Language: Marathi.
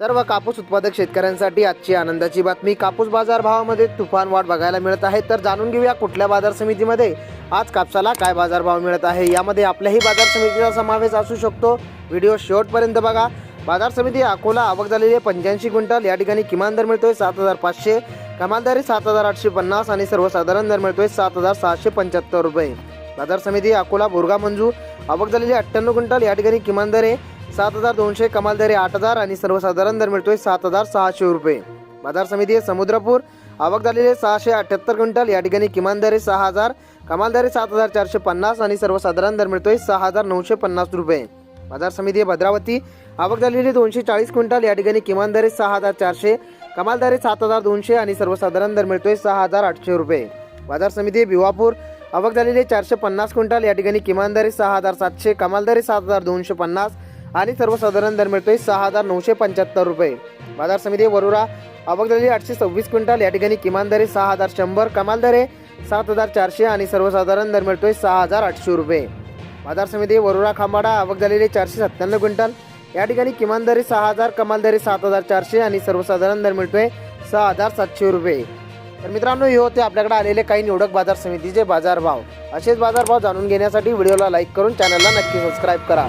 सर्व कापूस उत्पादक शेतकऱ्यांसाठी आजची आनंदाची बातमी. कापूस बाजार भावामध्ये तुफान वाढ बघायला मिळत आहे. तर जाणून घेऊया कुठल्या बाजार समितीमध्ये आज कापसाला काय बाजारभाव मिळत आहे. यामध्ये आपल्याही बाजार समितीचा समावेश असू शकतो. व्हिडिओ शेवटपर्यंत बघा. बाजार समिती अकोला आवक झालेली आहे. पंच्याऐंशी क्विंटल. या ठिकाणी किमान दर मिळतोय सात हजार पाचशे. कमाल दर सात हजार आठशे पन्नास आणि सर्वसाधारण दर मिळतोय सात हजार सहाशे पंच्याहत्तर रुपये. बाजार समिती अकोला बोरगा मंजू आवक झालेली अठ्ठ्याण्णव क्विंटल. या ठिकाणी किमान दर आहे सात हजार दोनशे कमाल दर आठ हजार आणि सर्वसाधारण दर मिळतोय सात हजार सहाशे रुपये. बाजार समिती आहे समुद्रपूर. आवक झालेले सहाशे अठ्ठ्याहत्तर क्विंटल. या ठिकाणी किमान दर सहा हजार कमाल दर सात हजार चारशे पन्नास आणि सर्वसाधारण दर मिळतोय सहा हजार नऊशे पन्नास रुपये. बाजार समिती आहे भद्रावती. आवक झालेली दोनशे चाळीस क्विंटल. या ठिकाणी किमान दर सहा हजार चारशे कमाल दर सात हजार दोनशे आणि सर्वसाधारण दर मिळतोय सहा हजार आठशे रुपये. बाजार समिती भिवापूर. आवक झालेली चारशे पन्नास क्विंटल. या ठिकाणी किमान दर सहा हजार सातशे कमाल दर सात हजार दोनशे पन्नास आणि सर्वसाधारण दर मिळतोय सहा हजार नऊशे पंच्याहत्तर रुपये. बाजार समिती वरुरा आवक झालेली आठशे सव्वीस क्विंटल या ठिकाणी किमान दर सहा हजार शंभर कमाल दर सात हजार चारशे आणि सर्वसाधारण दर मिळतोय सहा हजार आठशे रुपये. बाजार समिती वरुरा खांबाडा आवक झालेले चारशे सत्त्याण्णव क्विंटल या ठिकाणी किमान दरी सहा हजार कमाल दरी सात हजार चारशे आणि सर्वसाधारण दर मिळतोय सहा हजार सातशे रुपये. तर मित्रांनो हे होते आपल्याकडे आलेले काही निवडक बाजार समितीचे बाजारभाव. असेच बाजारभाव जाणून घेण्यासाठी व्हिडिओला लाईक करून चॅनलला नक्की सबस्क्राईब करा.